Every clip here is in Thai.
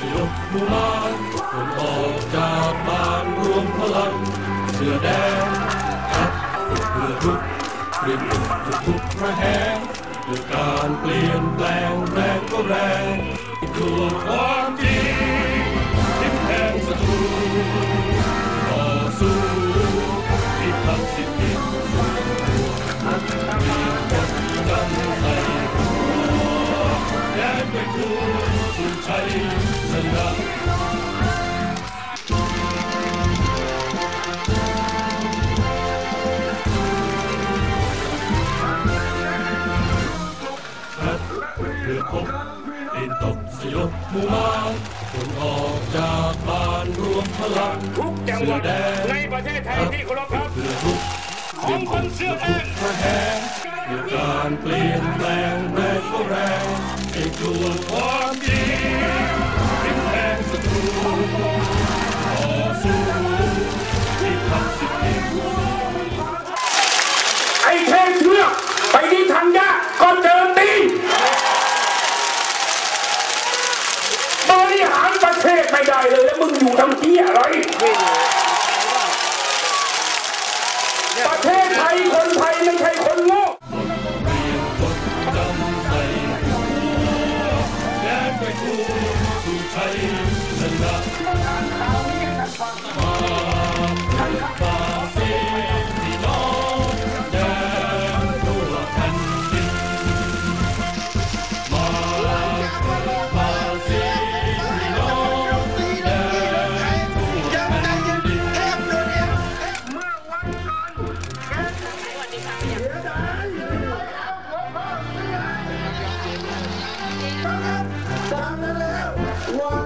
หมู่มานคนออกจากบ้านรวมพลัง เสื้อแดงครับเพื่อทุกเรียมบุกทุกทุกระแหงเพื่อการเปลี่ยนแปลงแรงก็แรงกลัวความจริงทิมแทงศัตรูต่อสู้ เพื่อพบดินตกสยบหมู่มารคนออกจากบ้านรวมพลังทุกจังหเสื้วัอดแดงในประเทศไทยที่เคารพครับเพื่อรุกของคนเสื้อแดงพระแหงเพื่อการเปลี่ยนแปลงแรงก็แรงให้กลัวความจริง ค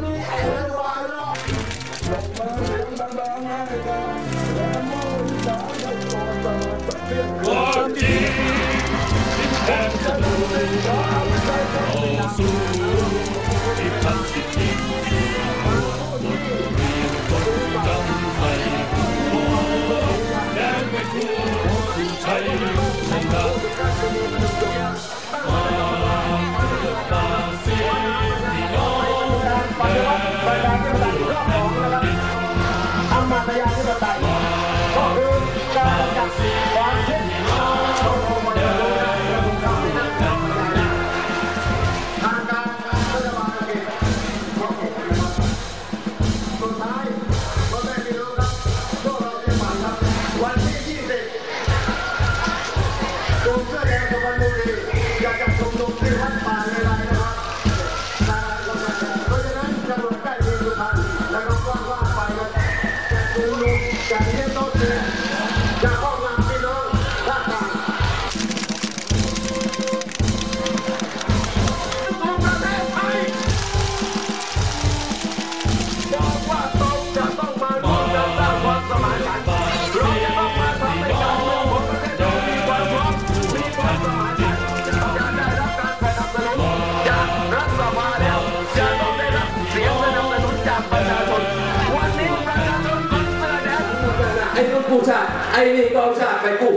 กู้ชาติไอ้นี่ก็เอาชาติไปกู้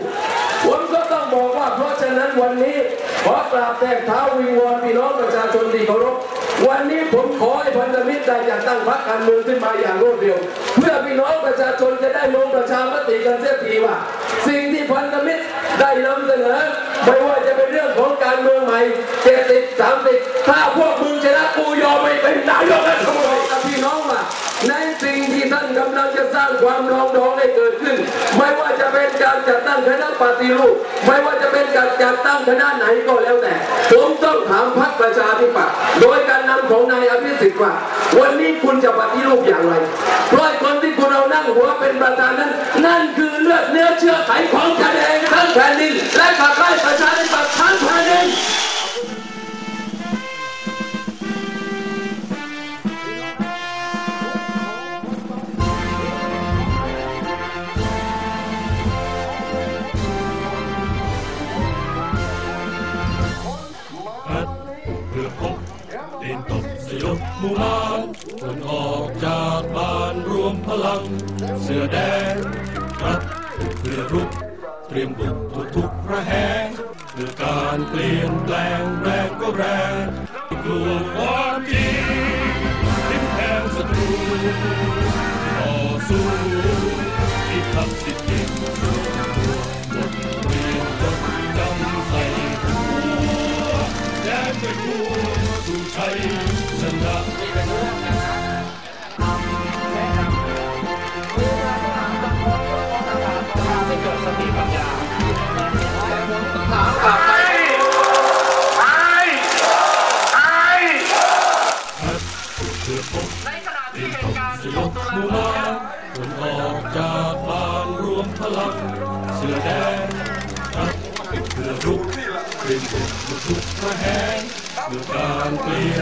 ผมก็ต้องบอกว่า เพราะฉะนั้นวันนี้ขอกราบแทบเท้าวิงวอนพี่น้องประชาชนที่เคารพวันนี้ผมขอให้พันธมิตรได้จัดตั้งพรรคการเมืองขึ้นมาอย่างรวดเร็ว เพื่อพี่น้องประชาชนจะได้ลงประชามติกันเสียทีว่า สิ่งที่พันธมิตรได้นำเสนอไม่ว่าจะเป็นเรื่องของการเมืองใหม่70 30ถ้าพวกมึงชนะกูยอมไม่เป็นนายก ร้างความรองดองให้เกิดขึ้น ไม่ว่าจะเป็นการจัดตั้งคณะปฏิรูป ไม่ว่าจะเป็นการจัดตั้งคณะไหนก็แล้วแต่ ผมต้องถามพรรคประชาธิปัตย์โดยการนำของนายอภิสิทธิ์ว่า วันนี้คุณจะปฏิรูปอย่างไร เพราะไอ้คนที่คุณเอานั่งหัวเป็นประธานนั้น นั่นคือเลือดเนื้อเชื้อไขของกันเองทั้งแผ่นดิน หมู่มานคนออกจากบ้านรวมพลัง เสื้อแดงรับเพื่อรุก เตรียมบุกทุกทุกๆระแหงเพื่อการเปลี่ยนแปลงแรงก็แรงกลัวความจริงทิ้งแทงศัตรูต่อสู้ เตรียมบุกบุกทุกระแหงเมื่อการเปลี่ย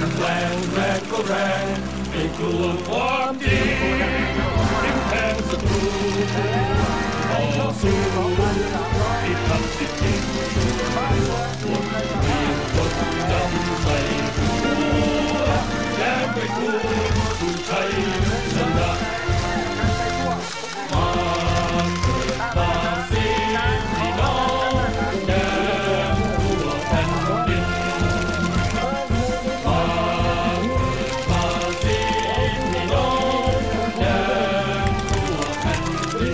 ผ่นดิ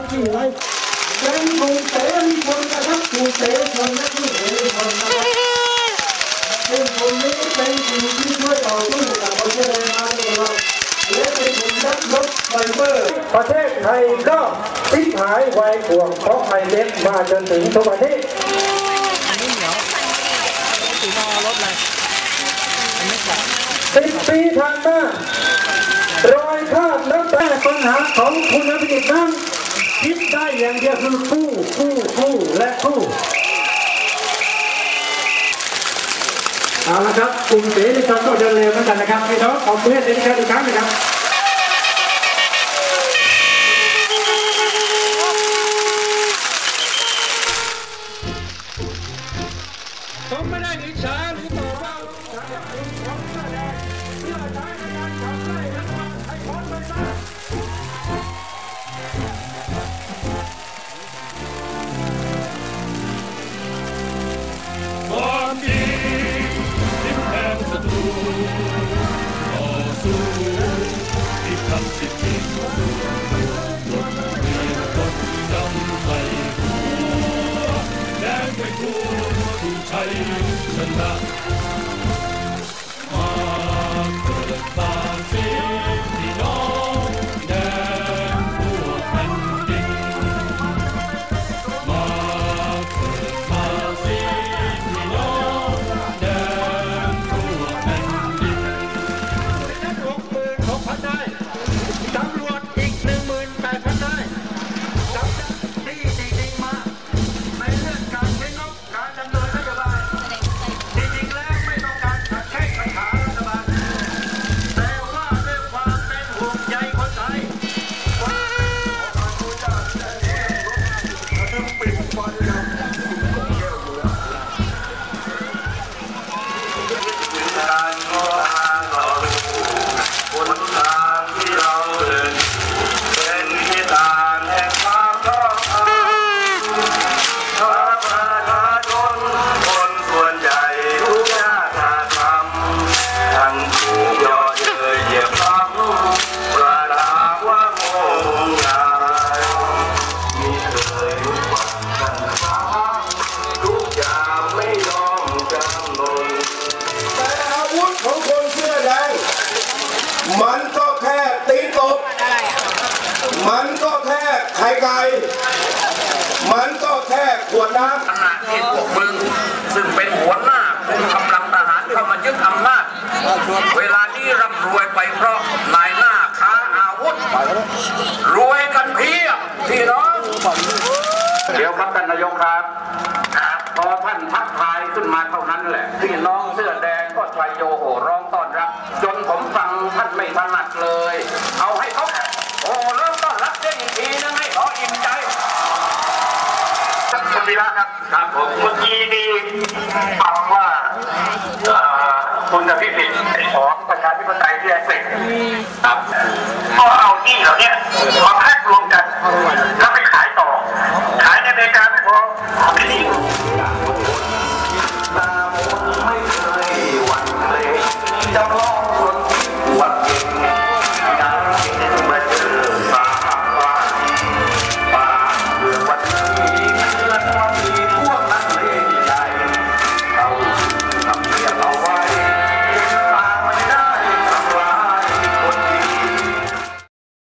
นที่ไว้เป็นกลุ่มเสรีชนนะครับกลุ่มเสรีชนและผู้เสรีชนนะครับซึ่งกลุ่มนี้เป็นกลุ่มที่ช่วยต่อสู้กับประเทศไทยของเราและเป็นกลุ่มนักรบไฟเบอร์ประเทศไทยก็พิหายไวายห่วงเพราะไอเล็กมาจนถึงทุกวันนี้สิบปีผ่านมา รอยคราบน้ำตาปัญหาของคุณอภิสิทธิ์นั้นคิดได้อย่างเดียวคือกู้กู้กู้และกู้เอาละครับกลุ่มเสรีชนก็เดินเร็วเหมือนกันนะครับพี่น้องขอบคุณเสรีชนอีกครั้งนะครับ นไปทั่วสู่ชั ค่ขวดน้ขณะที่พวกมึง ซึ่งเป็นหัวหน้าคุมกำลังทหารเข้ามายึดอำนาจ เวลานี้ร่ำรวยไปเพราะนายหน้าค้าอาวุธ รวยกันเพียบพี่น้องเดี๋ยวครับท่านนายกครับพอท่านทักทายขึ้นมาเท่านั้นแหละพี่น้องเสื้อแดงก็ชัยโยโหร้องต้อนรับ จนผมฟังท่านไม่ถนัดเลย เอาให้เขาโอ้เริ่มต้อนรับได้อีกทีนึงให้ขออิ่มใจ คุณวีระครับครับผมเมื่อกี้นี้ฟังว่าเอ่อคุณอภิสิทธิ์ของประชาธิปไตยที่ไอเสกครับก็เอาที่เหล่านี้มาแพ็กรวมกันแล้วไปขายต่อ ขายในอเมริกาไม่พอเอาไปทิ้งตามไม่เคยหวั่นเกรงจำลอง